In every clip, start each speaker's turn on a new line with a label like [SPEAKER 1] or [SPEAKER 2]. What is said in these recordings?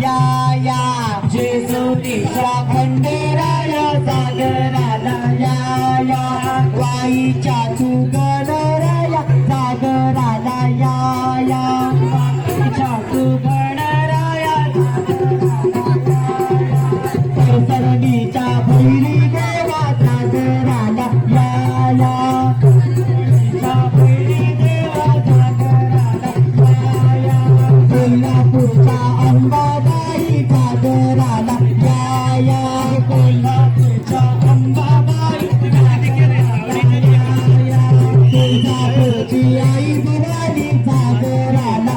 [SPEAKER 1] या या. जेजुरीच्या खंडेराया सागराला या या. वाईच्या चुगराया सागराला या या. आई भवानी सागराला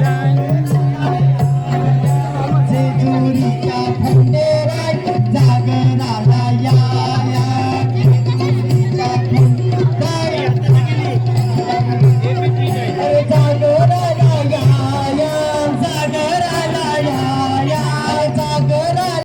[SPEAKER 1] যায়